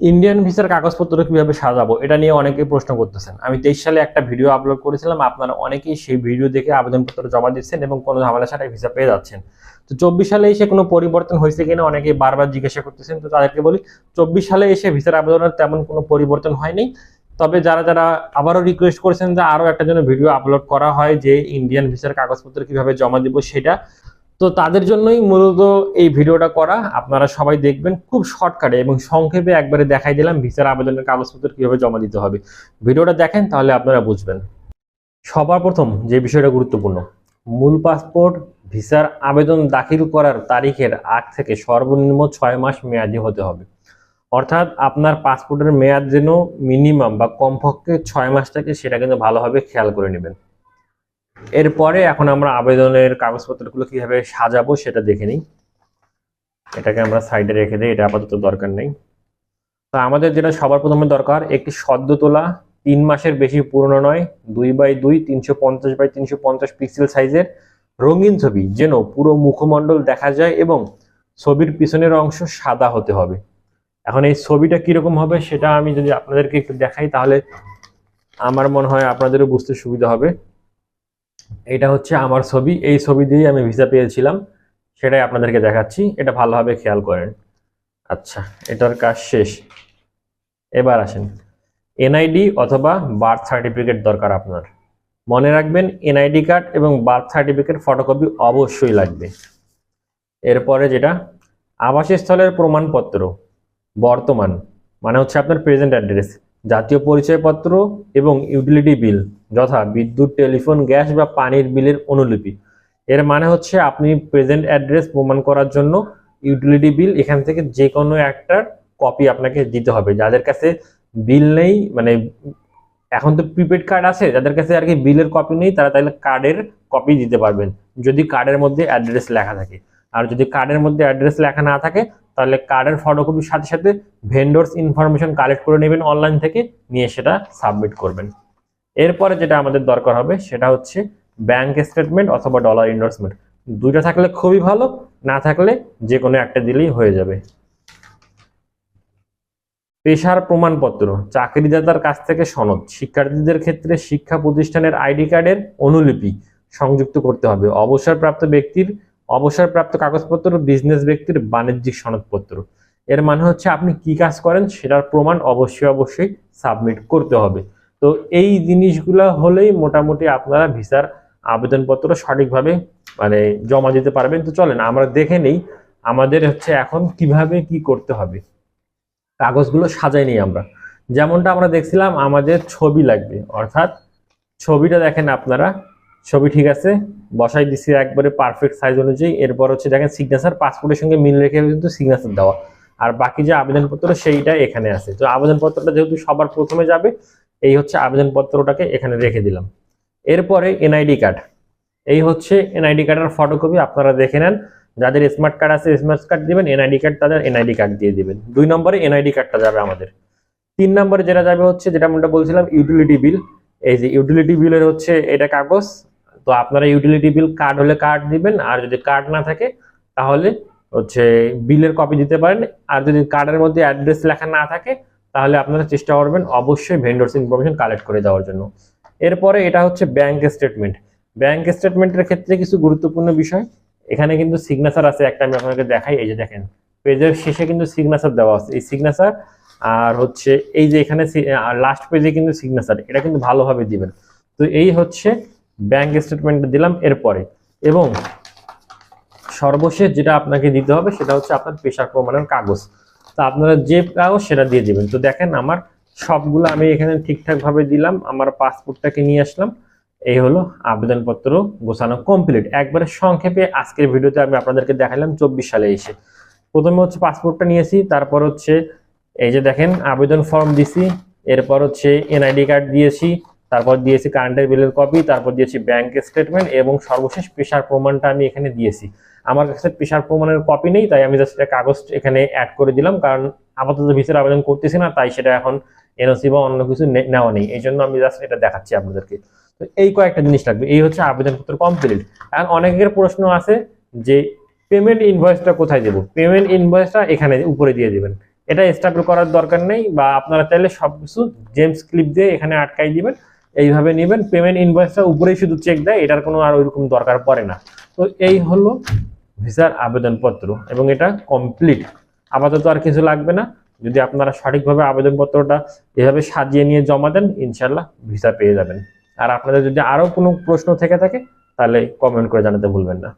Indian ভিসার কাগজপত্র কীভাবে সাজাবো, এটা নিয়ে অনেকেই প্রশ্ন করতেছেন। আমি তেইশ সালে একটা ভিডিও আপলোড করেছিলাম, আপনারা অনেকেই সেই ভিডিও দেখে আবেদনপত্র জমা দিচ্ছেন এবং কোনো ঝামেলা ছাড়াই ভিসা পেয়ে যাচ্ছেন। তো চব্বিশ সালে এসে কোনো পরিবর্তন হয়েছে কিনা অনেকেই বারবার জিজ্ঞাসা করতেছেন, তো তাদেরকে বলি, চব্বিশ সালে এসে ভিসার আবেদনের তেমন কোনো পরিবর্তন হয়নি। তবে যারা যারা আবারও রিকোয়েস্ট করেছেন যে আরও একটা জন্য ভিডিও আপলোড করা হয় যে ইন্ডিয়ান ভিসার কাগজপত্র কীভাবে জমা দিব সেটা তো তাদের জন্যই মূলত এই ভিডিওটা করা। আপনারা সবাই দেখবেন খুব শর্টকাটে এবং সংক্ষেপে একবারে দেখাই দিলাম ভিসার আবেদনের কাগজপত্র কীভাবে জমা দিতে হবে। ভিডিওটা দেখেন তাহলে আপনারা বুঝবেন। সবার প্রথম যে বিষয়টা গুরুত্বপূর্ণ, মূল পাসপোর্ট, ভিসার আবেদন দাখিল করার তারিখের আগ থেকে সর্বনিম্ন ছয় মাস মেয়াদি হতে হবে। অর্থাৎ আপনার পাসপোর্টের মেয়াদ যেন মিনিমাম বা কমপক্ষে ছয় মাস থাকে, সেটা কিন্তু ভালোভাবে খেয়াল করে নেবেন। এরপরে এখন আমরা আবেদনের কাগজপত্রগুলো কীভাবে সাজাবো সেটা দেখে নিই। এটাকে আমরা সাইডে রেখে দিই, এটা আপাতত দরকার নেই। তো আমাদের যেটা সবার প্রথমে দরকার, একটি সদ্য তোলা, তিন মাসের বেশি পুরনো নয়, দুই বাই দুই, তিনশো পঞ্চাশ বাই তিনশো পঞ্চাশ পিক্সেল সাইজের রঙিন ছবি, যেন পুরো মুখমণ্ডল দেখা যায় এবং ছবির পিছনের অংশ সাদা হতে হবে। এখন এই ছবিটা কীরকম হবে সেটা আমি যদি আপনাদেরকে একটু দেখাই, তাহলে আমার মনে হয় আপনাদেরও বুঝতে সুবিধা হবে। এটা হচ্ছে আমার ছবি। এই ছবি দিয়েই আমি ভিসা পেয়েছিলাম। সেটাই আপনাদেরকে দেখাচ্ছি। এটা ভালোভাবে খেয়াল করেন। আচ্ছা এটার কাজ শেষ। এবার আসেন। এনআইডি অথবা বার্থ সার্টিফিকেট দরকার আপনার। মনে রাখবেন, এনআইডি কার্ড এবং বার্থ সার্টিফিকেট ফটোকপি অবশ্যই লাগবে। এরপরে যেটা, আবাসস্থলের প্রমাণপত্র। বর্তমান মানে হচ্ছে আপনার প্রেজেন্ট অ্যাড্রেস জাতীয় পরিচয়পত্র এবং ইউটিলিটি বিল যথা বিদ্যুৎ টেলিফোন গ্যাস বা পানির বিলের অনুলিপি। এর মানে হচ্ছে আপনি প্রেজেন্ট অ্যাড্রেস প্রমাণ করার জন্য ইউটিলিটি বিল এখান থেকে যে কোনো একটার কপি আপনাকে দিতে হবে। যাদের কাছে বিল নেই মানে এখন তো প্রিপেড কার্ড আছে, যাদের কাছে আর কি বিলের কপি নেই, তারা তাহলে কার্ডের কপি দিতে পারবেন, যদি কার্ডের মধ্যে অ্যাড্রেস লেখা থাকে। আর যদি কার্ডের মধ্যে অ্যাড্রেস লেখা না থাকে তাহলে কার্ডের ফটোকপির সাথে সাথে ভেন্ডর্স ইনফরমেশন কালেক্ট করে নেবেন অনলাইন থেকে, নিয়ে সেটা সাবমিট করবেন। এরপরে যেটা আমাদের দরকার হবে, সেটা হচ্ছে ব্যাংক স্টেটমেন্ট অথবা ডলার ইন্ডোর্সমেন্ট দুইটা থাকলে খুবই ভালো, না থাকলে যে কোনো একটা দিলেই হয়ে যাবে। পেশার প্রমাণপত্র, চাকরিদাতার কাছ থেকে সনদ, শিক্ষার্থীদের ক্ষেত্রে শিক্ষা প্রতিষ্ঠানের আইডি কার্ডের অনুলিপি সংযুক্ত করতে হবে। অবসরপ্রাপ্ত ব্যক্তির অবসরপ্রাপ্ত কাগজপত্র বিজনেস ব্যক্তির বাণিজ্যিক সনদপত্র। এর মানে হচ্ছে আপনি কি কাজ করেন সেটার প্রমাণ অবশ্যই অবশ্যই সাবমিট করতে হবে। তো এই জিনিসগুলো হলেই মোটামুটি আপনারা ভিসার আবেদনপত্র সঠিকভাবে মানে জমা দিতে পারবেন। তো চলেন, আমরা দেখে নেই আমাদের হচ্ছে এখন কীভাবে কি করতে হবে। কাগজগুলো সাজাই নিই আমরা। যেমনটা আমরা দেখছিলাম, আমাদের ছবি লাগবে। অর্থাৎ ছবিটা দেখেন আপনারা ছবি ঠিক আছে। বসাই দিছি একবারে পারফেক্ট সাইজ অনুযায়ী। এরপর হচ্ছে দেখেন সিগনেচার পাসপোর্টের সঙ্গে মিল রেখে কিন্তু সিগনেচার দেওয়া। আর বাকি যে আবেদনপত্র, সেইটা এখানে আছে। তো আবেদনপত্রটা যেহেতু সবার প্রথমে যাবে, এই হচ্ছে আবেদনপত্রটাকে এখানে রেখে দিলাম। এরপরে এনআইডি কার্ড এই হচ্ছে এনআইডি কার্ডের ফটোকপি আপনারা দেখে নেন। যাদের স্মার্ট কার্ড আছে স্মার্ট কার্ড দিবেন এনআইডি কার্ড তাদের এনআইডি কার্ড দিয়ে দিবেন। দুই নম্বরে এনআইডি কার্ডটা যাবে আমাদের। তিন নম্বরে যেটা যাবে হচ্ছে, যেটা আমরা বলছিলাম ইউটিলিটি বিল এই যে ইউটিলিটি বিলের হচ্ছে, এটা কাগজ। তো আপনারা ইউটিলিটি বিল কার্ড হলে কার্ড দিবেন, আর যদি কার্ড না থাকে, তাহলে হচ্ছে বিলের কপি দিতে পারেন। আর যদি কার্ডের মধ্যে অ্যাড্রেস লেখা না থাকে, তাহলে আপনারা চেষ্টা করবেন অবশ্যই ভেন্ডরস ইনফরমেশন কালেক্ট করে দেওয়ার জন্য। এরপরে এটা হচ্ছে ব্যাংক স্টেটমেন্ট ব্যাংক স্টেটমেন্টের ক্ষেত্রে কিছু গুরুত্বপূর্ণ বিষয়। এখানে কিন্তু সিগনেচার আছে, একটা আমি আপনাকে দেখাই, এই যে দেখেন। পেজের শেষে কিন্তু সিগনেচার দেওয়া আছে। এই সিগনেচার আর হচ্ছে এই যে এখানে লাস্ট পেজে কিন্তু সিগনেচার এটা কিন্তু ভালোভাবে দিবেন। তো এই হচ্ছে ব্যাংক স্টেটমেন্ট দিলাম এরপরে। এবং সর্বশেষ যেটা আপনাকে দিতে হবে সেটা হচ্ছে আপনার পেশার প্রমাণের কাগজ। তো আপনারা যে কাগজ সেটা দিয়ে দিবেন। তো দেখেন আমার সবগুলো আমি এখানে ঠিকঠাকভাবে দিলাম, আমার পাসপোর্টটাকে নিয়ে আসলাম। এই হলো আবেদনপত্র গোছানো কমপ্লিট একবারে সংক্ষেপে আজকের ভিডিওতে আমি আপনাদেরকে দেখালাম চব্বিশ সালে এসে। প্রথমে হচ্ছে পাসপোর্টটা নিয়েছি, তারপর হচ্ছে এই যে দেখেন আবেদন ফর্ম দিছি, এরপর হচ্ছে এনআইডি কার্ড দিয়েছি তারপর দিয়েছি কারেন্টের বিলের কপি তারপর দিয়েছি ব্যাংক স্টেটমেন্ট এবং সর্বশেষ পেশার প্রমাণটা আমি এখানে দিয়েছি। আমার কাছে পেশার প্রমাণের কপি নেই, তাই আমি জাস্ট কাগজ এখানে অ্যাড করে দিলাম, কারণ আপাতত ভিসার আবেদন করতেছি না, তাই সেটা এখন এনওসি বা অন্য কিছু নেওয়া নেই। এই জন্য আমি জাস্ট এটা দেখাচ্ছি আপনাদেরকে। তো এই কয়েকটা জিনিস লাগবে। এই হচ্ছে আবেদনপত্র কমপ্লিট এখন অনেকের প্রশ্ন আছে যে পেমেন্ট ইনভয়েসটা কোথায় দেবো? পেমেন্ট ইনভয়েসটা এখানে উপরে দিয়ে দেবেন। এটা স্টাপল করার দরকার নেই বা আপনারা চাইলে সবকিছু জেমস ক্লিপ দিয়ে এখানে আটকাই দিবেন। এইভাবে নেবেন পেমেন্ট ইনভয়েসটা উপরেই শুধু চেক দেয়, এটার কোনো আর ওইরকম দরকার পড়ে না। তো এই হলো ভিসার আবেদনপত্র এবং এটা কমপ্লিট আপাতত আর কিছু লাগবে না। যদি আপনারা সঠিকভাবে আবেদনপত্রটা এভাবে সাজিয়ে নিয়ে জমা দেন ইনশাল্লাহ ভিসা পেয়ে যাবেন। আর আপনাদের যদি আরও কোনো প্রশ্ন থেকে থাকে, তাহলে কমেন্ট করে জানাতে ভুলবেন না।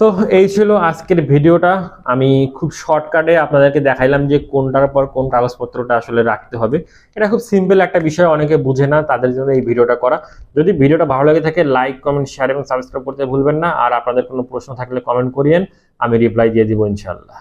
তো এই ছিল আজকের ভিডিওটা। আমি খুব শর্টকাটে আপনাদেরকে দেখাইলাম যে কোনটার পর কোন কাগজপত্রটা আসলে রাখতে হবে। এটা খুব সিম্পল একটা বিষয়, অনেকে বুঝে না, তাদের জন্য এই ভিডিওটা করা। যদি ভিডিওটা ভালো লাগে থাকে লাইক কমেন্ট শেয়ার এবং সাবস্ক্রাইব করতে ভুলবেন না। আর আপনাদের কোনো প্রশ্ন থাকলে কমেন্ট করিয়েন, আমি রিপ্লাই দিয়ে দিব ইনশাল্লাহ